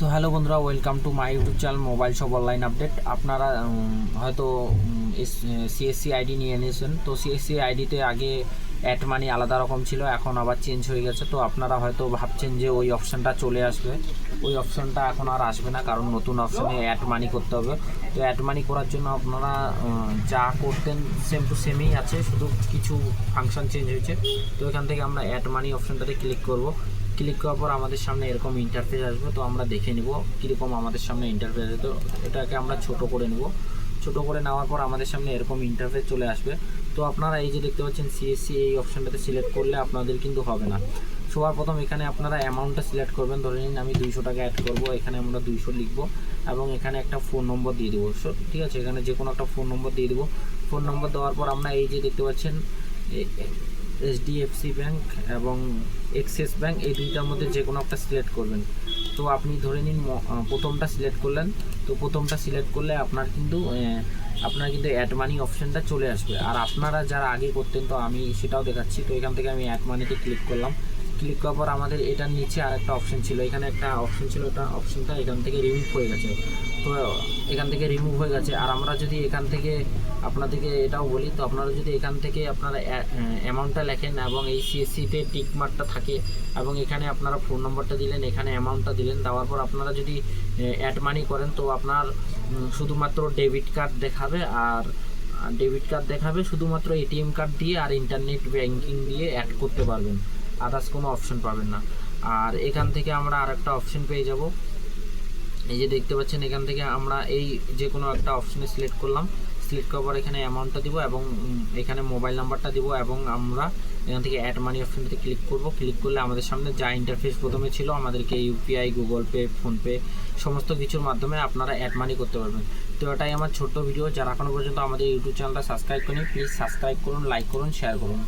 তো হ্যালো বন্ধুরা welcome to my YouTube channel mobile shop online update আপনারা হয়তো সিএসসি আইডি নিয়ে নিয়েছেন। তো সিএসসি আইডিতে আগে অ্যাট মানি আলাদা রকম ছিল, এখন আবার চেঞ্জ হয়ে গেছে। তো আপনারা হয়তো ভাবছেন যে ওই অপশানটা চলে আসবে। ওই অপশানটা এখন আর আসবে না, কারণ নতুন অপশানে অ্যাড মানি করতে হবে। তো অ্যাড মানি করার জন্য আপনারা যা করতেন সেম টু সেমই আছে, শুধু কিছু ফাংশন চেঞ্জ হয়েছে। তো এখান থেকে আমরা অ্যাড মানি অপশানটাতে ক্লিক করব। ক্লিক করার পর আমাদের সামনে এরকম ইন্টারফেস আসবে, তো আমরা দেখে নিব কীরকম আমাদের সামনে ইন্টারফেস তো এটাকে আমরা ছোট করে নেব। ছোট করে নেওয়ার পর আমাদের সামনে এরকম ইন্টারফেস চলে আসবে। তো আপনারা এই যে দেখতে পাচ্ছেন সিএসসি এই অপশানটাতে সিলেক্ট করলে আপনাদের কিন্তু হবে না। সবার প্রথম এখানে আপনারা অ্যামাউন্টটা সিলেক্ট করবেন। ধরে নিন আমি দুইশো টাকা অ্যাড করব, এখানে আমরা দুইশো লিখব এবং এখানে একটা ফোন নম্বর দিয়ে দেবো। ঠিক আছে? এখানে যে কোনো একটা ফোন নম্বর দিয়ে দেবো। ফোন নম্বর দেওয়ার পর আমরা এই যে দেখতে পাচ্ছেন এইচডিএফসি ব্যাংক এবং এক্সিস ব্যাংক এই দুইটার মধ্যে যে কোনো একটা সিলেক্ট করবেন। তো আপনি ধরে নিন প্রথমটা সিলেক্ট করলেন। তো প্রথমটা সিলেক্ট করলে আপনার কিন্তু আপনার কিন্তু অ্যাড মানি অপশানটা চলে আসবে। আর আপনারা যারা আগে করতেন, তো আমি সেটাও দেখাচ্ছি। তো এখান থেকে আমি অ্যাড মানিতে ক্লিক করলাম। ক্লিক করার পর আমাদের এটার নিচে আর একটা অপশন ছিল। এখানে একটা অপশন ছিল, ওটা অপশনটা এখান থেকে রিমুভ হয়ে গেছে। তো এখান থেকে রিমুভ হয়ে গেছে। আর আমরা যদি এখান থেকে আপনাদেরকে এটাও বলি, তো আপনারা যদি এখান থেকে আপনারা অ্যামাউন্টটা লেখেন এবং এই সিএসসিতে টিক মার্কটা থাকে এবং এখানে আপনারা ফোন নম্বরটা দিলেন, এখানে অ্যামাউন্টটা দিলেন, দেওয়ার পর আপনারা যদি অ্যাড মানি করেন, তো আপনার শুধুমাত্র ডেবিট কার্ড দেখাবে আর ডেবিট কার্ড দেখাবে শুধুমাত্র এটিএম কার্ড দিয়ে আর ইন্টারনেট ব্যাংকিং দিয়ে অ্যাড করতে পারবেন। আদার্স কোনো অপশন পাবেন না। আর এখান থেকে আমরা আর একটা অপশন পেয়ে যাব। এই যে দেখতে পাচ্ছেন, এখান থেকে আমরা এই যে কোনো একটা অপশনে সিলেক্ট করলাম। সিলেক্ট করার পর এখানে অ্যামাউন্টটা দিব এবং এখানে মোবাইল নাম্বারটা দিব এবং আমরা এখান থেকে অ্যাড মানি অপশনটাতে ক্লিক করব। ক্লিক করলে আমাদের সামনে যা ইন্টারফেস প্রথমে ছিল, আমাদেরকে ইউপিআই গুগল পে ফোনপে সমস্ত কিছুর মাধ্যমে আপনারা অ্যাড মানি করতে পারবেন। তো এটাই আমার ছোট্ট ভিডিও যারা এখনও পর্যন্ত আমাদের ইউটিউব চ্যানেলটা সাবস্ক্রাইব করেনি প্লিজ সাবস্ক্রাইব করুন লাইক করুন শেয়ার করুন।